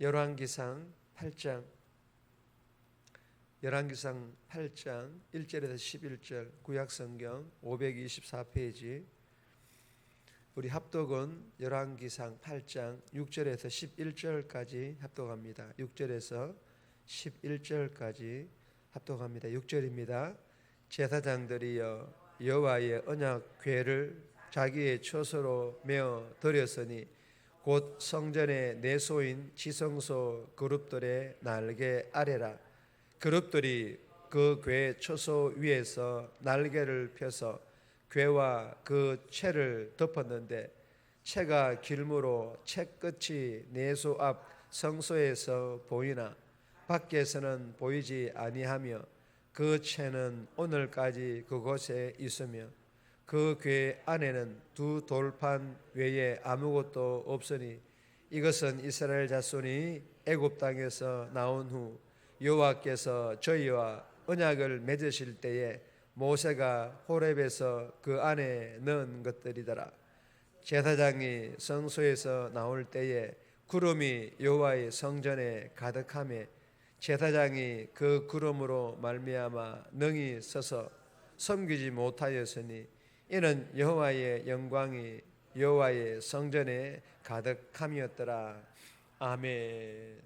열왕기상 8장 열왕기상 8장 1절에서 11절 구약 성경 524페이지 우리 합독은 열왕기상 8장 6절에서 11절까지 합독합니다. 6절에서 11절까지 합독합니다. 6절입니다. 제사장들이여 여호와의 언약 궤를 자기의 처소로 메어 드렸으니 곧 성전의 내소인 지성소 그룹들의 날개 아래라. 그룹들이 그궤 초소 위에서 날개를 펴서 궤와 그 채를 덮었는데 채가 길므로 채 끝이 내소 앞 성소에서 보이나 밖에서는 보이지 아니하며 그 채는 오늘까지 그곳에 있으며 그 궤 안에는 두 돌판 외에 아무것도 없으니 이것은 이스라엘 자손이 애굽 땅에서 나온 후 여호와께서 저희와 언약을 맺으실 때에 모세가 호렙에서 그 안에 넣은 것들이더라. 제사장이 성소에서 나올 때에 구름이 여호와의 성전에 가득함에 제사장이 그 구름으로 말미암아 능히 서서 섬기지 못하였으니 이는 여호와의 영광이 여호와의 성전에 가득함이었더라. 아멘.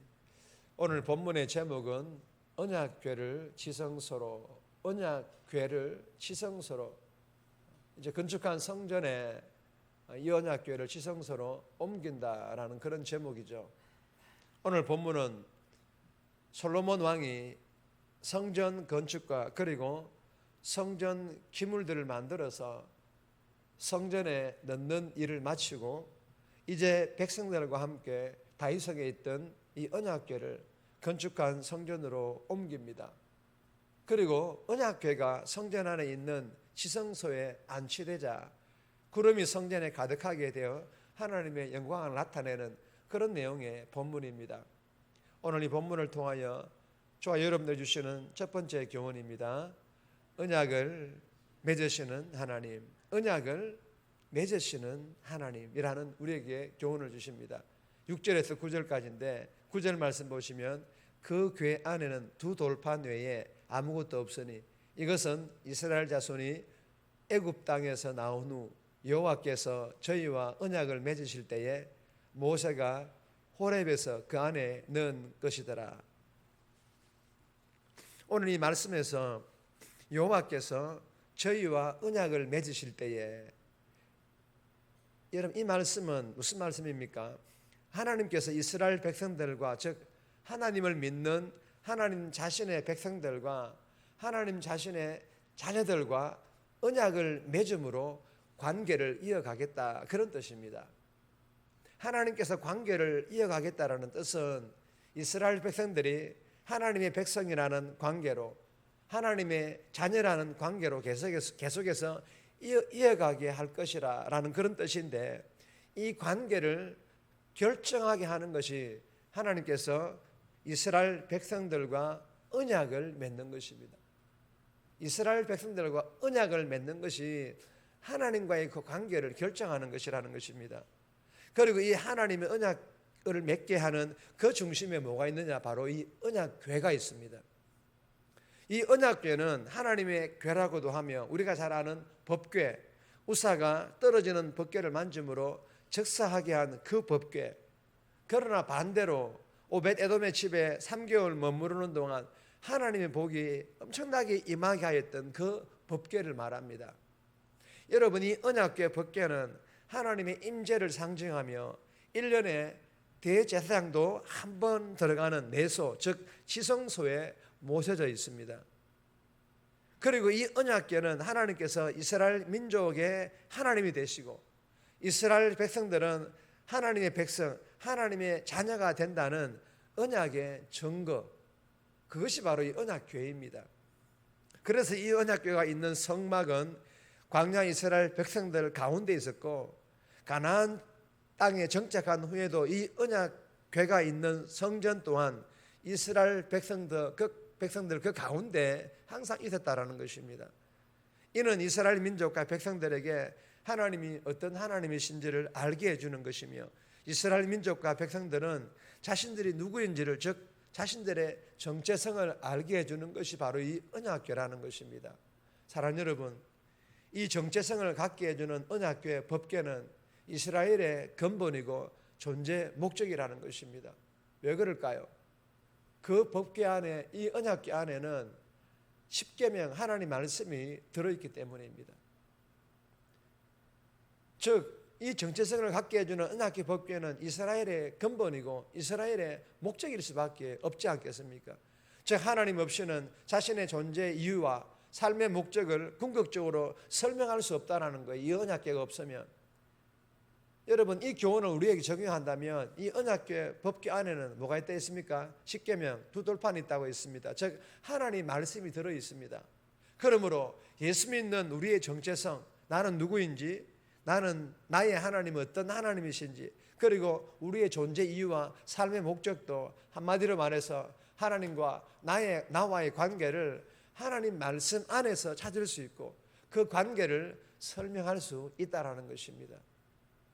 오늘 본문의 제목은 언약궤를 지성소로 언약궤를 지성소로 이제 건축한 성전에 이 언약궤를 지성소로 옮긴다라는 그런 제목이죠. 오늘 본문은 솔로몬 왕이 성전 건축과 그리고 성전 기물들을 만들어서 성전에 넣는 일을 마치고 이제 백성들과 함께 다이성에 있던 이 언약궤를 건축한 성전으로 옮깁니다. 그리고 언약궤가 성전 안에 있는 지성소에 안치되자 구름이 성전에 가득하게 되어 하나님의 영광을 나타내는 그런 내용의 본문입니다. 오늘 이 본문을 통하여 저와 여러분들 주시는 첫 번째 교훈입니다. 언약을 맺으시는 하나님, 언약을 맺으시는 하나님이라는 우리에게 교훈을 주십니다. 6절에서 9절까지인데 9절 말씀 보시면 그 궤 안에는 두 돌판 외에 아무것도 없으니 이것은 이스라엘 자손이 애굽 땅에서 나온 후 여호와께서 저희와 언약을 맺으실 때에 모세가 호렙에서 그 안에 넣은 것이더라. 오늘 이 말씀에서 여호와께서 저희와 언약을 맺으실 때에 여러분 이 말씀은 무슨 말씀입니까? 하나님께서 이스라엘 백성들과 즉 하나님을 믿는 하나님 자신의 백성들과 하나님 자신의 자녀들과 언약을 맺음으로 관계를 이어가겠다 그런 뜻입니다. 하나님께서 관계를 이어가겠다라는 뜻은 이스라엘 백성들이 하나님의 백성이라는 관계로 하나님의 자녀라는 관계로 계속해서, 계속해서 이어, 이어 가게 할 것이라 라는 그런 뜻인데 이 관계를 결정하게 하는 것이 하나님께서 이스라엘 백성들과 언약을 맺는 것입니다. 이스라엘 백성들과 언약을 맺는 것이 하나님과의 그 관계를 결정하는 것이라는 것입니다. 그리고 이 하나님의 언약을 맺게 하는 그 중심에 뭐가 있느냐? 바로 이 언약궤가 있습니다. 이 언약궤는 하나님의 궤라고도 하며 우리가 잘 아는 법궤, 우사가 떨어지는 법궤를 만짐으로 적사하게 한 그 법궤. 그러나 반대로 오벳 에돔의 집에 3개월 머무르는 동안 하나님의 복이 엄청나게 임하게 하였던 그 법궤를 말합니다. 여러분 이 언약궤 법궤는 하나님의 임재를 상징하며 1년에 대제사장도 한 번 들어가는 내소 즉 지성소에 모셔져 있습니다. 그리고 이 언약궤는 하나님께서 이스라엘 민족의 하나님이 되시고 이스라엘 백성들은 하나님의 백성, 하나님의 자녀가 된다는 언약의 증거 그것이 바로 이 언약궤입니다. 그래서 이 언약궤가 있는 성막은 광야 이스라엘 백성들 가운데 있었고 가나안 땅에 정착한 후에도 이 언약궤가 있는 성전 또한 이스라엘 백성들 그 백성들 그 가운데 항상 있었다라는 것입니다. 이는 이스라엘 민족과 백성들에게 하나님이 어떤 하나님이신지를 알게 해주는 것이며 이스라엘 민족과 백성들은 자신들이 누구인지를 즉 자신들의 정체성을 알게 해주는 것이 바로 이 언약교라는 것입니다. 사랑 여러분, 이 정체성을 갖게 해주는 언약교의 법계는 이스라엘의 근본이고 존재 목적이라는 것입니다. 왜 그럴까요? 그 법계 안에 이 언약계 안에는 십계명 하나님 말씀이 들어있기 때문입니다. 즉 이 정체성을 갖게 해주는 언약계 법궤는 이스라엘의 근본이고 이스라엘의 목적일 수밖에 없지 않겠습니까? 즉 하나님 없이는 자신의 존재 이유와 삶의 목적을 궁극적으로 설명할 수 없다라는 거예요. 이 언약계가 없으면 여러분 이 교훈을 우리에게 적용한다면 이 언약계 법궤 안에는 뭐가 있다 있습니까? 십계명 두 돌판이 있다고 있습니다. 즉 하나님 말씀이 들어 있습니다. 그러므로 예수 믿는 우리의 정체성 나는 누구인지 나는 나의 하나님은 어떤 하나님이신지 그리고 우리의 존재 이유와 삶의 목적도 한마디로 말해서 하나님과 나의 나와의 관계를 하나님 말씀 안에서 찾을 수 있고 그 관계를 설명할 수 있다라는 것입니다.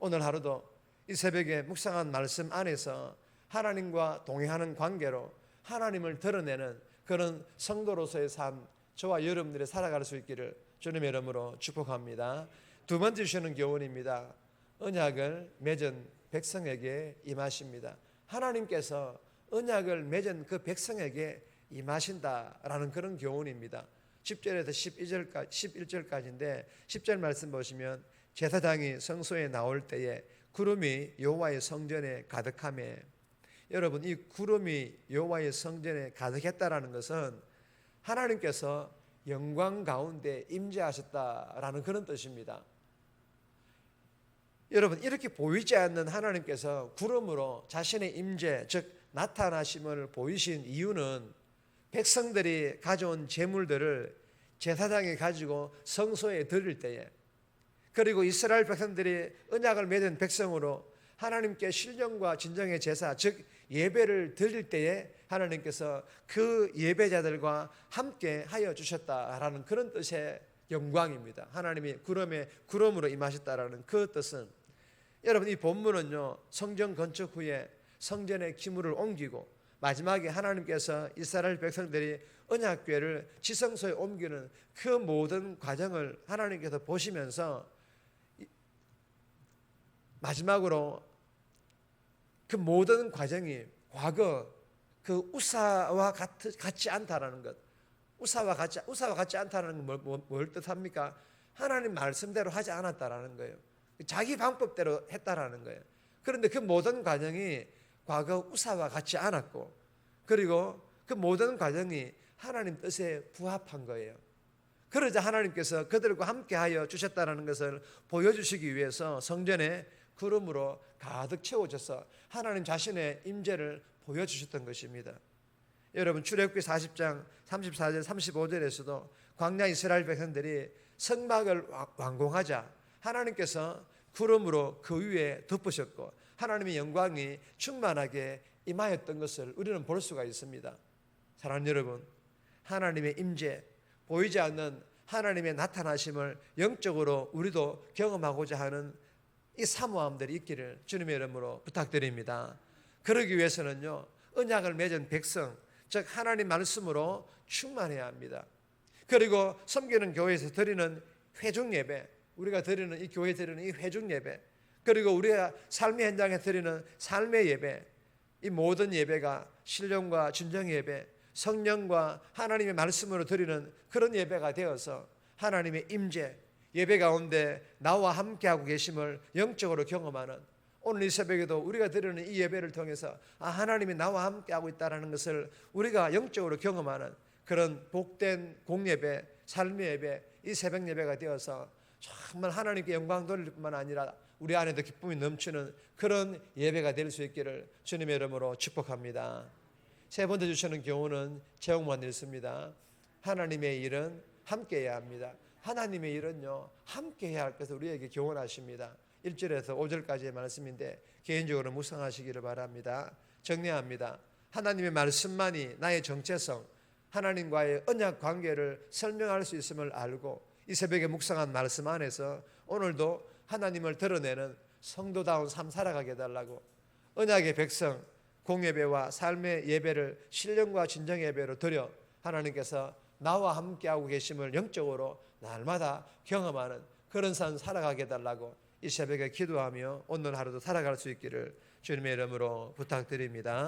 오늘 하루도 이 새벽에 묵상한 말씀 안에서 하나님과 동행하는 관계로 하나님을 드러내는 그런 성도로서의 삶 저와 여러분들이 살아갈 수 있기를 주님의 이름으로 축복합니다. 두 번째 주시는 교훈입니다. 언약을 맺은 백성에게 임하십니다. 하나님께서 언약을 맺은 그 백성에게 임하신다라는 그런 교훈입니다. 10절에서 12절까지 11절까지인데 10절 말씀 보시면 제사장이 성소에 나올 때에 구름이 여호와의 성전에 가득함에 여러분 이 구름이 여호와의 성전에 가득했다라는 것은 하나님께서 영광 가운데 임재하셨다라는 그런 뜻입니다. 여러분 이렇게 보이지 않는 하나님께서 구름으로 자신의 임재 즉 나타나심을 보이신 이유는 백성들이 가져온 재물들을 제사장이 가지고 성소에 드릴 때에 그리고 이스라엘 백성들이 언약을 맺은 백성으로 하나님께 신령과 진정의 제사 즉 예배를 드릴 때에 하나님께서 그 예배자들과 함께 하여 주셨다라는 그런 뜻의 영광입니다. 하나님이 구름에 구름으로 임하셨다라는 그 뜻은 여러분 이 본문은요 성전 건축 후에 성전의 기물을 옮기고 마지막에 하나님께서 이스라엘 백성들이 언약궤를 지성소에 옮기는 그 모든 과정을 하나님께서 보시면서 마지막으로 그 모든 과정이 과거 그 우사와 같지 않다라는 것. 우사와 같지 우사와 같지 않다는 건 뭘, 뭘, 뭘 뜻합니까? 하나님 말씀대로 하지 않았다라는 거예요. 자기 방법대로 했다라는 거예요. 그런데 그 모든 과정이 과거 우사와 같지 않았고 그리고 그 모든 과정이 하나님 뜻에 부합한 거예요. 그러자 하나님께서 그들과 함께하여 주셨다는 것을 보여주시기 위해서 성전에 구름으로 가득 채워져서 하나님 자신의 임재를 보여주셨던 것입니다. 여러분 출애굽기 40장 34절 35절에서도 광야 이스라엘 백성들이 성막을 완공하자 하나님께서 구름으로 그 위에 덮으셨고 하나님의 영광이 충만하게 임하였던 것을 우리는 볼 수가 있습니다. 사랑하는 여러분, 하나님의 임재 보이지 않는 하나님의 나타나심을 영적으로 우리도 경험하고자 하는 이 사모함들이 있기를 주님의 이름으로 부탁드립니다. 그러기 위해서는요, 언약을 맺은 백성, 즉 하나님 말씀으로 충만해야 합니다. 그리고 섬기는 교회에서 드리는 회중 예배, 우리가 드리는 이 교회 드리는 이 회중 예배, 그리고 우리가 삶의 현장에 드리는 삶의 예배, 이 모든 예배가 신령과 진정 예배, 성령과 하나님의 말씀으로 드리는 그런 예배가 되어서 하나님의 임재, 예배 가운데 나와 함께하고 계심을 영적으로 경험하는 오늘 이 새벽에도 우리가 드리는 이 예배를 통해서 아 하나님이 나와 함께하고 있다는 것을 우리가 영적으로 경험하는 그런 복된 공예배, 삶의 예배, 이 새벽 예배가 되어서 정말 하나님께 영광 돌릴 뿐만 아니라 우리 안에도 기쁨이 넘치는 그런 예배가 될 수 있기를 주님의 이름으로 축복합니다. 세 번째 주시는 교훈은 제목만 읽습니다. 하나님의 일은 함께 해야 합니다. 하나님의 일은요 함께 해야 할 것을 우리에게 교훈하십니다. 1절에서 5절까지의 말씀인데 개인적으로 묵상하시기를 바랍니다. 정리합니다. 하나님의 말씀만이 나의 정체성, 하나님과의 언약 관계를 설명할 수 있음을 알고 이 새벽에 묵상한 말씀 안에서 오늘도 하나님을 드러내는 성도다운 삶 살아가게 해달라고 언약의 백성 공예배와 삶의 예배를 신령과 진정 예배로 드려 하나님께서 나와 함께하고 계심을 영적으로 날마다 경험하는 그런 삶 살아가게 해달라고 이 새벽에 기도하며 오늘 하루도 살아갈 수 있기를 주님의 이름으로 부탁드립니다.